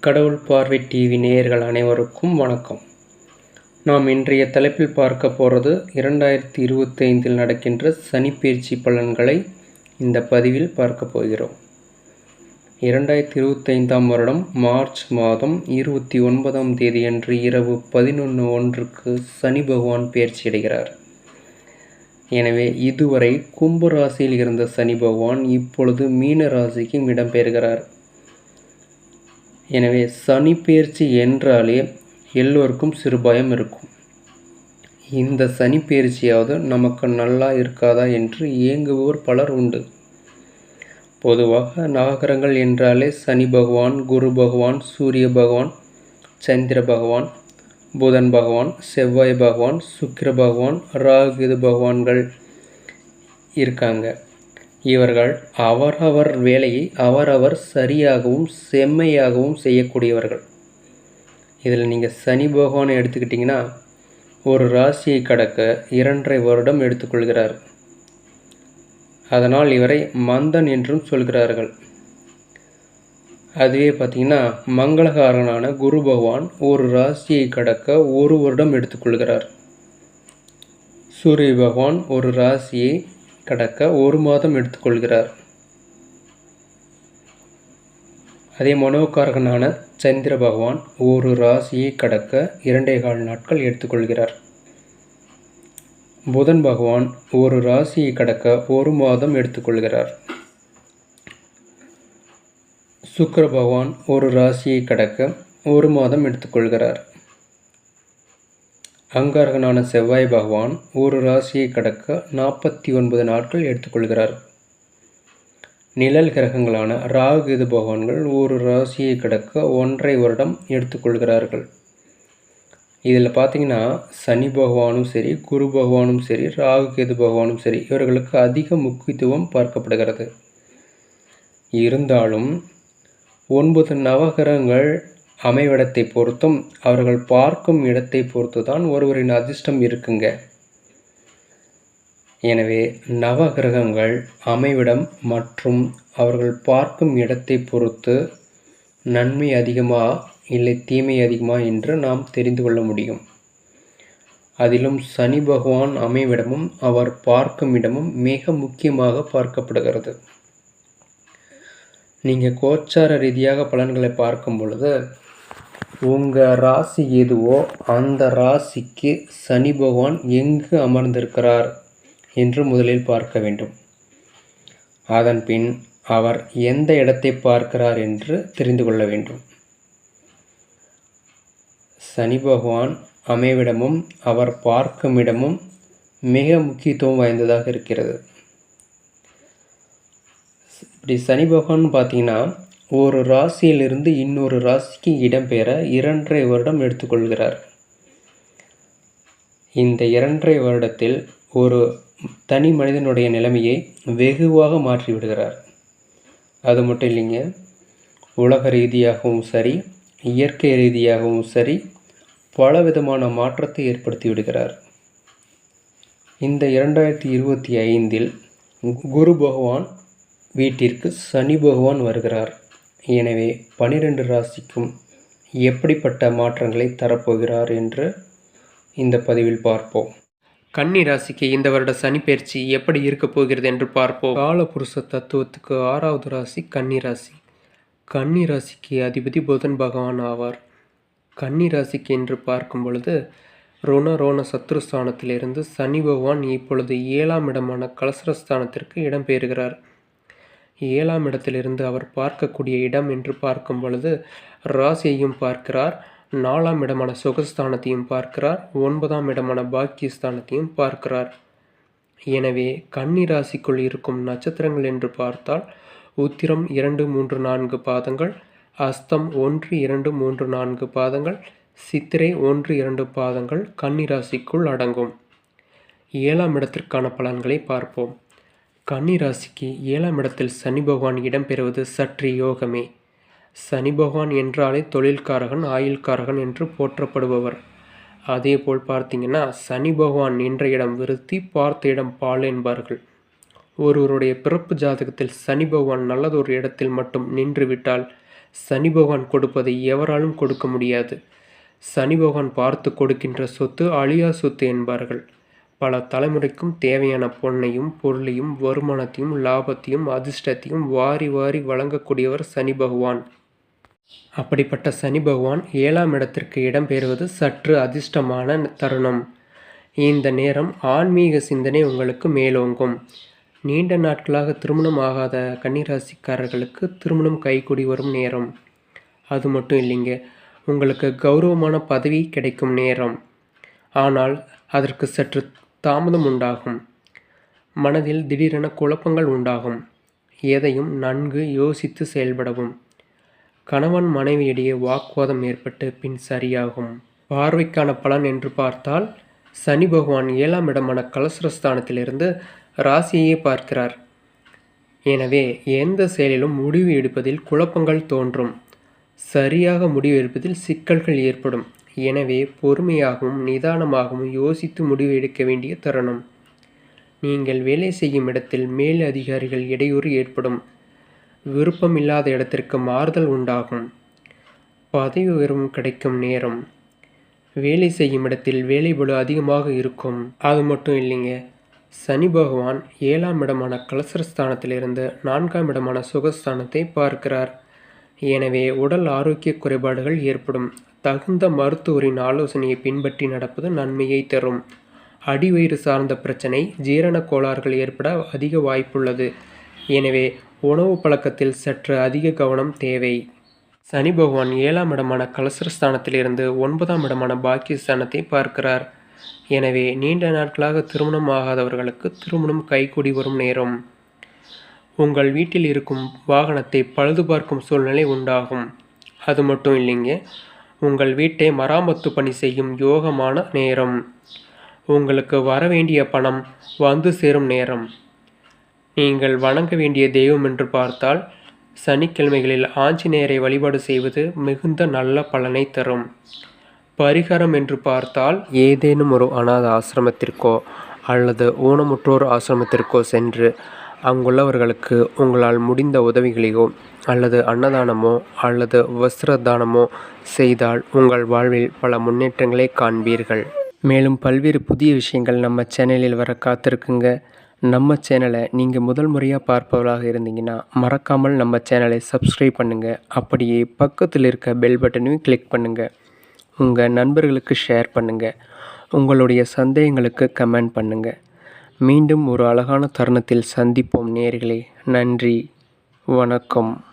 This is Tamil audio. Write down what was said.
கடவுள் பார்வை டிவி நேயர்கள் அனைவருக்கும் வணக்கம். நாம் இன்றைய தலைப்பில் பார்க்க போகிறது இரண்டாயிரத்தி இருபத்தைந்தில் நடக்கின்ற சனிப்பயிற்சி பலன்களை இந்த பதிவில் பார்க்க போகிறோம். இரண்டாயிரத்தி இருபத்தைந்தாம் வருடம் மார்ச் மாதம் இருபத்தி ஒன்பதாம் தேதியன்று இரவு பதினொன்று ஒன்றுக்கு சனி பகவான் பயிற்சி அடைகிறார். எனவே இதுவரை கும்ப ராசியில் இருந்த சனி பகவான் இப்பொழுது மீன ராசிக்கு இடம்பெயர்கிறார். எனவே சனி பயிற்சி என்றாலே எல்லோருக்கும் சிறுபாயம் இருக்கும். இந்த சனி பயிற்சியாவது நமக்கு நல்லா இருக்காதா என்று இயங்குவோர் பலர் உண்டு. பொதுவாக நவகிரகங்கள் என்றாலே சனி பகவான் குரு பகவான் சூரிய பகவான் சந்திர பகவான் புதன் பகவான் செவ்வாய் பகவான் சுக்கிர பகவான் ராகுது பகவான்கள் இருக்காங்க. இவர்கள் அவரவர் வேலையை அவரவர் சரியாகவும் செம்மையாகவும் செய்யக்கூடியவர்கள். இதில் நீங்கள் சனி பகவானை எடுத்துக்கிட்டிங்கன்னா ஒரு ராசியை கடக்க இரண்டரை வருடம் எடுத்துக்கொள்கிறார். அதனால் இவரை மந்தன் என்றும் சொல்கிறார்கள். அதுவே பார்த்திங்கன்னா மங்களகாரனான குரு பகவான் ஒரு ராசியை கடக்க ஒரு வருடம் எடுத்துக்கொள்கிறார் சூரிய பகவான் ஒரு ராசியை கடக்க ஒரு மாதம் எடுத்துக்கொள்கிறார் அதே மனோகாரகனான சந்திர பகவான் ஒரு ராசியை கடக்க இரண்டே கால் நாட்கள் எடுத்துக்கொள்கிறார் புதன் பகவான் ஒரு ராசியை கடக்க ஒரு மாதம் எடுத்துக்கொள்கிறார் சுக்கர பகவான் ஒரு ராசியை கடக்க ஒரு மாதம் எடுத்துக்கொள்கிறார். அங்காரகனான செவ்வாய் பகவான் ஒரு ராசியை கடக்க நாற்பத்தி ஒன்பது நாட்கள் எடுத்துக்கொள்கிறார். நிழல் கிரகங்களான ராகு இது பகவான்கள் ஒரு ராசியை கடக்க ஒன்றை வருடம் எடுத்துக்கொள்கிறார்கள். இதில் பார்த்தீங்கன்னா சனி பகவானும் சரி குரு பகவானும் சரி ராகு கேது பகவானும் சரி இவர்களுக்கு அதிக முக்கியத்துவம் பார்க்கப்படுகிறது. இருந்தாலும் ஒன்பது நவகிரகங்கள் அமைவிடத்தை பொறுத்தும் அவர்கள் பார்க்கும் இடத்தை பொறுத்து தான் ஒருவரின் அதிர்ஷ்டம் இருக்குங்க. எனவே நவகிரகங்கள் அமைவிடம் மற்றும் அவர்கள் பார்க்கும் இடத்தை பொறுத்து நன்மை அதிகமா இல்லை தீமை அதிகமா என்று நாம் தெரிந்து கொள்ள முடியும். அதிலும் சனி பகவான் அமைவிடமும் அவர் பார்க்கும் இடமும் மிக முக்கியமாக பார்க்கப்படுகிறது. நீங்கள் கோச்சார ரீதியாக பலன்களை பார்க்கும் பொழுது உங்கள் ராசி எதுவோ அந்த ராசிக்கு சனி பகவான் எங்கு அமர்ந்திருக்கிறார் என்று முதலில் பார்க்க வேண்டும். அதன் பின் அவர் எந்த இடத்தை பார்க்கிறார் என்று தெரிந்து கொள்ள வேண்டும். சனி பகவான் அமைவிடமும் அவர் பார்க்கும் இடமும் மிக முக்கியத்துவம் வாய்ந்ததாக இருக்கிறது. இப்படி சனி பகவான் பார்த்தீங்கன்னா ஒரு ராசியிலிருந்து இன்னொரு ராசிக்கு இடம்பெயர இரண்டரை வருடம் எடுத்துக்கொள்கிறார். இந்த இரண்டரை வருடத்தில் ஒரு தனி மனிதனுடைய நிலைமையை வெகுவாக மாற்றிவிடுகிறார் அது மட்டும் இல்லைங்க உலக ரீதியாகவும் சரி இயற்கை ரீதியாகவும் சரி பல விதமான மாற்றத்தை ஏற்படுத்தி விடுகிறார். இந்த இரண்டாயிரத்தி இருபத்தி ஐந்தில் குரு பகவான் வீட்டிற்கு சனி பகவான் வருகிறார். எனவே பனிரெண்டு ராசிக்கும் எப்படிப்பட்ட மாற்றங்களை தரப்போகிறார் என்று இந்த பதிவில் பார்ப்போம். கன்னி ராசிக்கு இந்த வருட சனி பயிற்சி எப்படி இருக்க போகிறது என்று பார்ப்போம். காலபுருஷ தத்துவத்துக்கு ஆறாவது ராசி கன்னி ராசி. கன்னி ராசிக்கு அதிபதி புதன் பகவான் ஆவார். கன்னி ராசிக்கு என்று பார்க்கும் பொழுது ருண ரோண சத்ருஸ்தானத்திலிருந்து சனி பகவான் இப்பொழுது ஏழாம் இடமான கலசரஸ்தானத்திற்கு இடம்பெயர்கிறார். ஏழாம் இடத்திலிருந்து அவர் பார்க்கக்கூடிய இடம் என்று பார்க்கும் பொழுது ராசியையும் பார்க்கிறார் நாலாம் இடமான சுகஸ்தானத்தையும் பார்க்கிறார் ஒன்பதாம் இடமான பாக்கியஸ்தானத்தையும் பார்க்கிறார். எனவே கன்னி ராசிக்குள் இருக்கும் நட்சத்திரங்கள் என்று பார்த்தால் உத்திரம் இரண்டு மூன்று நான்கு பாதங்கள் அஸ்தம் ஒன்று இரண்டு மூன்று நான்கு பாதங்கள் சித்திரை ஒன்று இரண்டு பாதங்கள் கன்னி ராசிக்குள் அடங்கும். ஏழாம் இடத்திற்கான பலன்களை பார்ப்போம். கன்னிராசிக்கு ஏழாம் இடத்தில் சனி பகவான் இடம்பெறுவது சற்று யோகமே. சனி பகவான் என்றாலே தொழில்காரகன் ஆயுள்காரகன் என்று போற்றப்படுபவர். அதே போல் பார்த்தீங்கன்னா சனி பகவான் என்ற இடம் விருத்தி பார்த்த இடம் பால் என்பார்கள். ஒருவருடைய பிறப்பு ஜாதகத்தில் சனி பகவான் நல்லதொரு இடத்தில் மட்டும் நின்று விட்டால் சனி பகவான் கொடுப்பதை எவராலும் கொடுக்க முடியாது. சனி பகவான் பார்த்து கொடுக்கின்ற சொத்து அழியா சொத்து என்பார்கள். பல தலைமுறைக்கும் தேவையான பொன்னையும் பொருளையும் வருமானத்தையும் லாபத்தையும் அதிர்ஷ்டத்தையும் வாரி வாரி வழங்கக்கூடியவர் சனி பகவான். அப்படிப்பட்ட சனி பகவான் ஏழாம் இடத்திற்கு இடம்பெறுவது சற்று அதிர்ஷ்டமான தருணம். இந்த நேரம் ஆன்மீக சிந்தனை உங்களுக்கு மேலோங்கும். நீண்ட நாட்களாக திருமணம் ஆகாத கன்னிராசிக்காரர்களுக்கு திருமணம் கைகூடி வரும் நேரம். அது மட்டும் இல்லைங்க உங்களுக்கு கௌரவமான பதவி கிடைக்கும் நேரம். ஆனால் அதற்கு சற்று தாமதம் உண்டாகும். மனதில் திடீரென குழப்பங்கள் உண்டாகும். எதையும் நன்கு யோசித்து செயல்படவும். கணவன் மனைவியிடையே வாக்குவாதம் ஏற்பட்டு பின் சரியாகும். பார்வைக்கான பலன் என்று பார்த்தால் சனி பகவான் ஏழாம் இடமான கலசரஸ்தானத்திலிருந்து ராசியையே பார்க்கிறார். எனவே எந்த செயலிலும் முடிவு எடுப்பதில் குழப்பங்கள் தோன்றும். சரியாக முடிவு எடுப்பதில் சிக்கல்கள் ஏற்படும். எனவே பொறுமையாகவும் நிதானமாகவும் யோசித்து முடிவு எடுக்க வேண்டிய தருணம். நீங்கள் வேலை செய்யும் இடத்தில் மேல் அதிகாரிகள் இடையூறு ஏற்படும். விருப்பம் இல்லாத இடத்திற்கு மாறுதல் உண்டாகும். பதவி உயர்வும் கிடைக்கும் நேரம். வேலை செய்யும் இடத்தில் வேலை பலு அதிகமாக இருக்கும். அது மட்டும் இல்லைங்க. சனி பகவான் ஏழாம் இடமான கலசரஸ்தானத்திலிருந்து நான்காம் இடமான சுகஸ்தானத்தை பார்க்கிறார். எனவே உடல் ஆரோக்கிய குறைபாடுகள் ஏற்படும். தகுந்த மருத்துவரின் ஆலோசனையை பின்பற்றி நடப்பது நன்மையை தரும். அடிவயிறு சார்ந்த பிரச்சனை ஜீரண கோளாறுகள் ஏற்பட அதிக வாய்ப்புள்ளது. எனவே உணவு பழக்கத்தில் சற்று அதிக கவனம் தேவை. சனி பகவான் ஏழாம் இடமான கலசரஸ்தானத்திலிருந்து ஒன்பதாம் இடமான பாக்கியஸ்தானத்தை பார்க்கிறார். எனவே நீண்ட நாட்களாக திருமணம் ஆகாதவர்களுக்கு திருமணம் கைகூடி வரும் நேரம். உங்கள் வீட்டில் இருக்கும் வாகனத்தை பழுது பார்க்கும் சூழ்நிலை உண்டாகும். அது மட்டும் இல்லைங்க உங்கள் வீட்டை மராமத்து பணி செய்யும் யோகமான நேரம். உங்களுக்கு வர வேண்டிய பணம் வந்து சேரும் நேரம். நீங்கள் வணங்க வேண்டிய தெய்வம் என்று பார்த்தால் சனிக்கிழமைகளில் ஆஞ்சநேயரை வழிபாடு செய்வது மிகுந்த நல்ல பலனை தரும். பரிகாரம் என்று பார்த்தால் ஏதேனும் ஒரு அநாத ஆசிரமத்திற்கோ அல்லது ஊனமுற்றோர் ஆசிரமத்திற்கோ சென்று அங்குள்ளவர்களுக்கு உங்களால் முடிந்த உதவிகளையோ அல்லது அன்னதானமோ அல்லது வஸ்திரதானமோ செய்தால் உங்கள் வாழ்வில் பல முன்னேற்றங்களை காண்பீர்கள். மேலும் பல்வேறு புதிய விஷயங்கள் நம்ம சேனலில் வர காத்திருக்குங்க. நம்ம சேனலை நீங்கள் முதல் முறையாக பார்ப்பவர்களாக இருந்தீங்கன்னா மறக்காமல் நம்ம சேனலை சப்ஸ்கிரைப் பண்ணுங்கள் அப்படியே பக்கத்தில் இருக்க பெல் பட்டனையும் கிளிக் பண்ணுங்கள் உங்கள் நண்பர்களுக்கு ஷேர் பண்ணுங்கள் உங்களுடைய சந்தேகங்களுக்கு கமெண்ட் பண்ணுங்கள் மீண்டும் ஒரு அழகான தருணத்தில் சந்திப்போம் நேர்களே நன்றி. வணக்கம்.